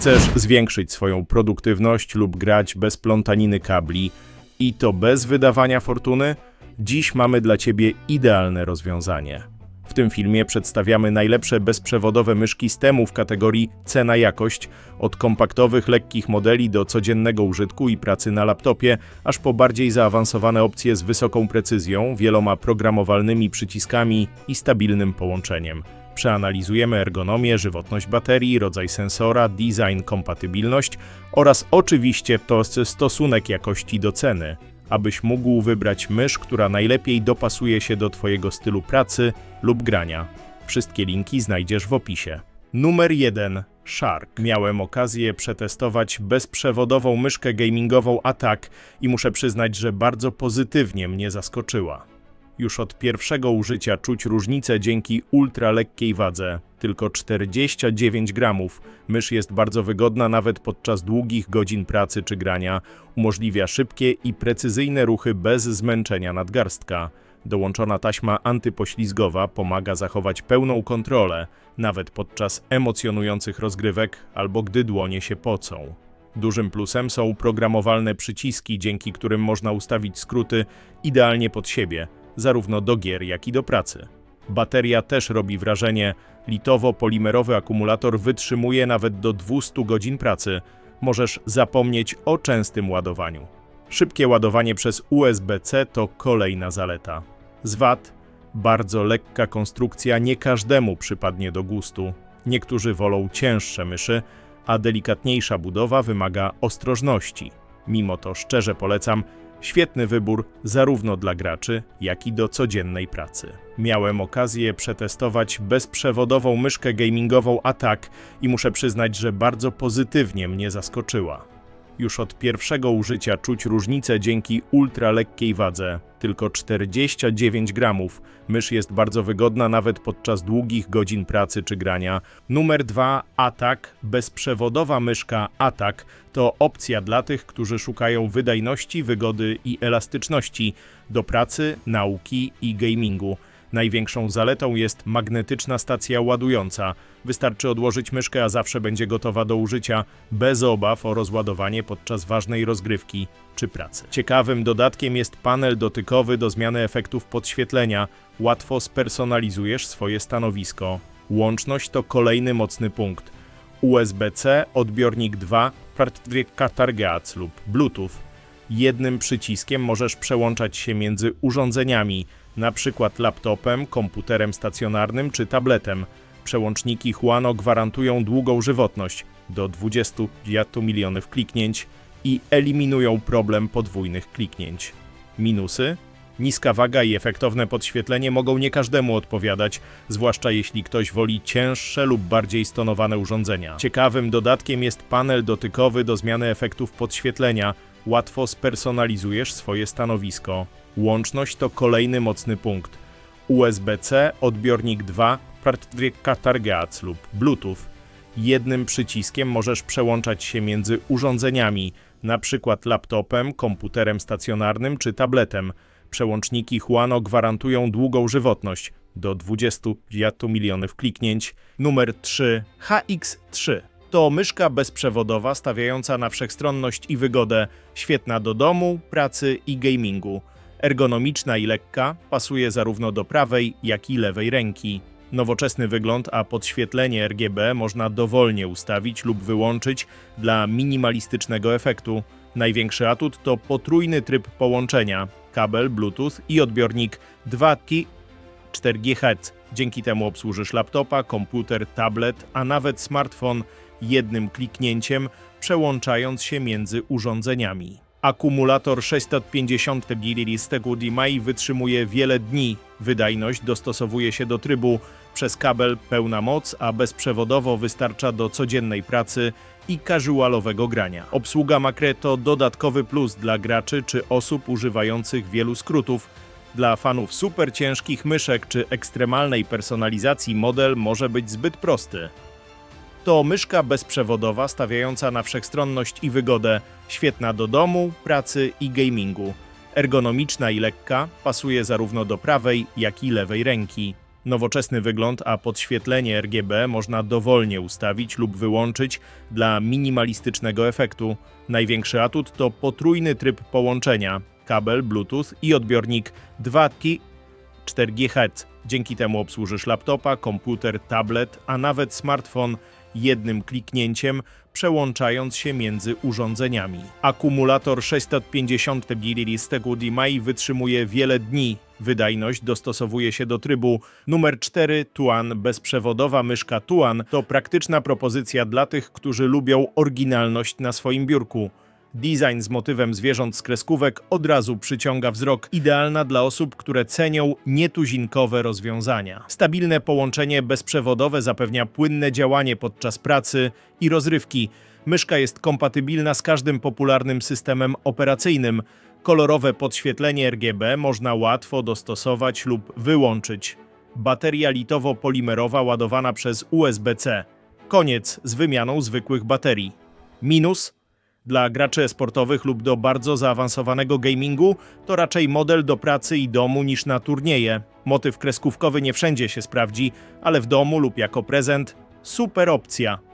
Chcesz zwiększyć swoją produktywność lub grać bez plątaniny kabli i to bez wydawania fortuny? Dziś mamy dla Ciebie idealne rozwiązanie. W tym filmie przedstawiamy najlepsze bezprzewodowe myszki z temu w kategorii cena-jakość, od kompaktowych, lekkich modeli do codziennego użytku i pracy na laptopie, aż po bardziej zaawansowane opcje z wysoką precyzją, wieloma programowalnymi przyciskami i stabilnym połączeniem. Przeanalizujemy ergonomię, żywotność baterii, rodzaj sensora, design, kompatybilność oraz oczywiście to stosunek jakości do ceny, abyś mógł wybrać mysz, która najlepiej dopasuje się do Twojego stylu pracy lub grania. Wszystkie linki znajdziesz w opisie. Numer 1. Shark. Miałem okazję przetestować bezprzewodową myszkę gamingową Attack i muszę przyznać, że bardzo pozytywnie mnie zaskoczyła. Już od pierwszego użycia czuć różnicę dzięki ultra lekkiej wadze. Tylko 49 gramów. Mysz jest bardzo wygodna nawet podczas długich godzin pracy czy grania. Umożliwia szybkie i precyzyjne ruchy bez zmęczenia nadgarstka. Dołączona taśma antypoślizgowa pomaga zachować pełną kontrolę, nawet podczas emocjonujących rozgrywek albo gdy dłonie się pocą. Dużym plusem są programowalne przyciski, dzięki którym można ustawić skróty idealnie pod siebie, zarówno do gier, jak i do pracy. Bateria też robi wrażenie. Litowo-polimerowy akumulator wytrzymuje nawet do 200 godzin pracy. Możesz zapomnieć o częstym ładowaniu. Szybkie ładowanie przez USB-C to kolejna zaleta. Z bardzo lekka konstrukcja nie każdemu przypadnie do gustu. Niektórzy wolą cięższe myszy, a delikatniejsza budowa wymaga ostrożności. Mimo to szczerze polecam Świetny wybór zarówno dla graczy, jak i do codziennej pracy. Miałem okazję przetestować bezprzewodową myszkę gamingową Attack i muszę przyznać, że bardzo pozytywnie mnie zaskoczyła. Już od pierwszego użycia czuć różnicę dzięki ultra lekkiej wadze. Tylko 49 gramów. Mysz jest bardzo wygodna nawet podczas długich godzin pracy czy grania. Numer 2 Attack. Bezprzewodowa myszka Attack to opcja dla tych, którzy szukają wydajności, wygody i elastyczności do pracy, nauki i gamingu. Największą zaletą jest magnetyczna stacja ładująca. Wystarczy odłożyć myszkę, a zawsze będzie gotowa do użycia, bez obaw o rozładowanie podczas ważnej rozgrywki czy pracy. Ciekawym dodatkiem jest panel dotykowy do zmiany efektów podświetlenia. Łatwo spersonalizujesz swoje stanowisko. Łączność to kolejny mocny punkt. USB-C, odbiornik 2, Targets lub Bluetooth. Jednym przyciskiem możesz przełączać się między urządzeniami, na przykład laptopem, komputerem stacjonarnym czy tabletem. Przełączniki Huano gwarantują długą żywotność do 25 milionów kliknięć i eliminują problem podwójnych kliknięć. Minusy? Niska waga i efektowne podświetlenie mogą nie każdemu odpowiadać, zwłaszcza jeśli ktoś woli cięższe lub bardziej stonowane urządzenia. Ciekawym dodatkiem jest panel dotykowy do zmiany efektów podświetlenia. Łatwo spersonalizujesz swoje stanowisko. Łączność to kolejny mocny punkt. USB-C, odbiornik 2, Targets lub Bluetooth. Jednym przyciskiem możesz przełączać się między urządzeniami, przykład laptopem, komputerem stacjonarnym czy tabletem. Przełączniki Huano gwarantują długą żywotność do 25 milionów kliknięć. Numer 3 HX3 to myszka bezprzewodowa stawiająca na wszechstronność i wygodę, świetna do domu, pracy i gamingu. Ergonomiczna i lekka, pasuje zarówno do prawej, jak i lewej ręki. Nowoczesny wygląd, a podświetlenie RGB można dowolnie ustawić lub wyłączyć dla minimalistycznego efektu. Największy atut to potrójny tryb połączenia, kabel Bluetooth i odbiornik 2T 4 GHz. Dzięki temu obsłużysz laptopa, komputer, tablet, a nawet smartfon jednym kliknięciem, przełączając się między urządzeniami. Akumulator 650 mAh wytrzymuje wiele dni. Wydajność dostosowuje się do trybu przez kabel pełna moc, a bezprzewodowo wystarcza do codziennej pracy i casualowego grania. Obsługa Macre to dodatkowy plus dla graczy czy osób używających wielu skrótów. Dla fanów super ciężkich myszek czy ekstremalnej personalizacji model może być zbyt prosty. To myszka bezprzewodowa stawiająca na wszechstronność i wygodę, świetna do domu, pracy i gamingu. Ergonomiczna i lekka, pasuje zarówno do prawej, jak i lewej ręki. Nowoczesny wygląd, a podświetlenie RGB można dowolnie ustawić lub wyłączyć dla minimalistycznego efektu. Największy atut to potrójny tryb połączenia, kabel Bluetooth i odbiornik 2T 4 GHz. Dzięki temu obsłużysz laptopa, komputer, tablet, a nawet smartfon jednym kliknięciem, przełączając się między urządzeniami. Akumulator 650 mAh wytrzymuje wiele dni. Wydajność dostosowuje się do trybu. Numer 4 Tuan bezprzewodowa myszka Tuan to praktyczna propozycja dla tych, którzy lubią oryginalność na swoim biurku. Design z motywem zwierząt z kreskówek od razu przyciąga wzrok, idealna dla osób, które cenią nietuzinkowe rozwiązania. Stabilne połączenie bezprzewodowe zapewnia płynne działanie podczas pracy i rozrywki. Myszka jest kompatybilna z każdym popularnym systemem operacyjnym. Kolorowe podświetlenie RGB można łatwo dostosować lub wyłączyć. Bateria litowo-polimerowa ładowana przez USB-C. Koniec z wymianą zwykłych baterii. Minus dla graczy esportowych lub do bardzo zaawansowanego gamingu to raczej model do pracy i domu niż na turnieje. Motyw kreskówkowy nie wszędzie się sprawdzi, ale w domu lub jako prezent super opcja.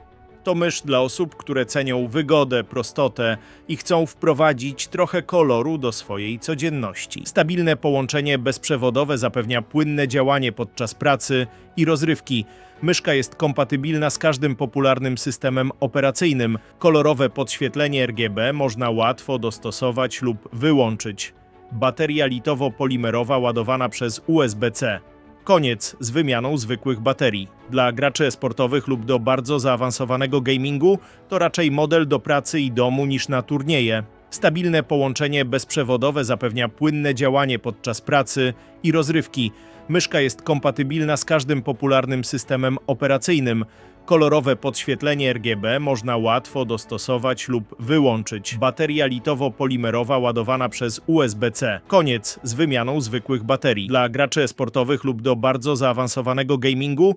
To mysz dla osób, które cenią wygodę, prostotę i chcą wprowadzić trochę koloru do swojej codzienności. Stabilne połączenie bezprzewodowe zapewnia płynne działanie podczas pracy i rozrywki. Myszka jest kompatybilna z każdym popularnym systemem operacyjnym. Kolorowe podświetlenie RGB można łatwo dostosować lub wyłączyć. Bateria litowo-polimerowa ładowana przez USB-C. Koniec z wymianą zwykłych baterii. Dla graczy esportowych lub do bardzo zaawansowanego gamingu to raczej model do pracy i domu niż na turnieje. Stabilne połączenie bezprzewodowe zapewnia płynne działanie podczas pracy i rozrywki. Myszka jest kompatybilna z każdym popularnym systemem operacyjnym. Kolorowe podświetlenie RGB można łatwo dostosować lub wyłączyć. Bateria litowo-polimerowa ładowana przez USB-C. Koniec z wymianą zwykłych baterii. Dla graczy esportowych lub do bardzo zaawansowanego gamingu